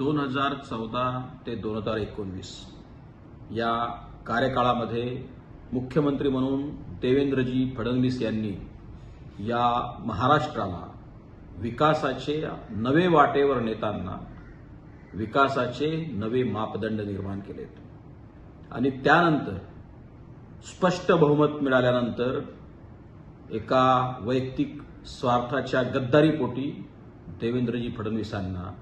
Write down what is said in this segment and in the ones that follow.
दोन हजार चौदा ते दोन हजार एकोणवीस. या कार्यकाळामध्ये मुख्यमंत्री म्हणून देवेंद्रजी फडणवीस यांनी या महाराष्ट्राला विकासाचे नवे वाटेवर नेताना विकासाचे नवे मापदंड निर्माण केलेत. आणि त्यानंतर स्पष्ट बहुमत मिळाल्यानंतर एका वैयक्तिक स्वार्थाच्या गद्दारीपोटी देवेंद्रजी फडणवीसांना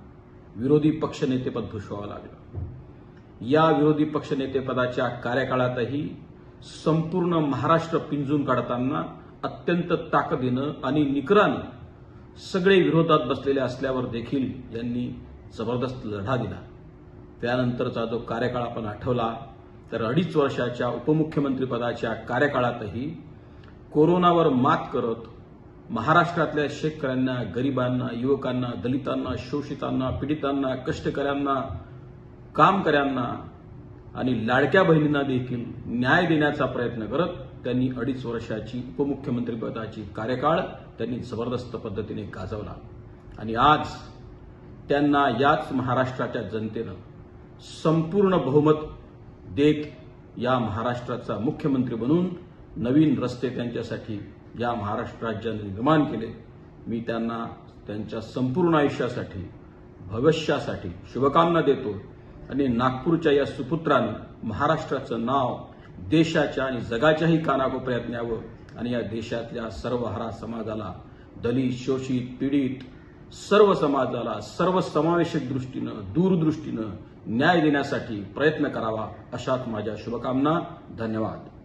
विरोधी पक्षनेतेपद भूषवावं लागलं. या विरोधी पक्षनेतेपदाच्या कार्यकाळातही संपूर्ण महाराष्ट्र पिंजून काढताना अत्यंत ताकदीनं आणि निकरानं सगळे विरोधात बसलेले असल्यावर देखील यांनी जबरदस्त लढा दिला. त्यानंतरचा जो कार्यकाळ आपण आठवला तर अडीच वर्षाच्या उपमुख्यमंत्रीपदाच्या कार्यकाळातही कोरोनावर मात करत महाराष्ट्रातल्या शेतकऱ्यांना गरिबांना युवकांना दलितांना शोषितांना पीडितांना कष्टकऱ्यांना कामकऱ्यांना आणि लाडक्या बहिणींना देखील न्याय देण्याचा प्रयत्न करत त्यांनी अडीच वर्षाची उपमुख्यमंत्रीपदाची कार्यकाळ त्यांनी जबरदस्त पद्धतीने गाजवला. आणि आज त्यांना याच महाराष्ट्राच्या जनतेनं संपूर्ण बहुमत देत या महाराष्ट्राचा मुख्यमंत्री बनून नवीन रस्ते त्यांच्यासाठी या महाराष्ट्र राज्याने निर्माण केले. मी त्यांना त्यांच्या संपूर्ण आयुष्यासाठी भविष्यासाठी शुभकामना देतो आणि नागपूरच्या या सुपुत्राने महाराष्ट्राचं नाव देशाच्या आणि जगाच्याही कानाकोपऱ्यात न्यावं आणि या देशातल्या सर्व हरा समाजाला दलित शोषित पीडित सर्व समाजाला सर्व समावेशक दृष्टीनं दूरदृष्टीनं न्याय देण्यासाठी प्रयत्न करावा अशात माझ्या शुभकामना. धन्यवाद.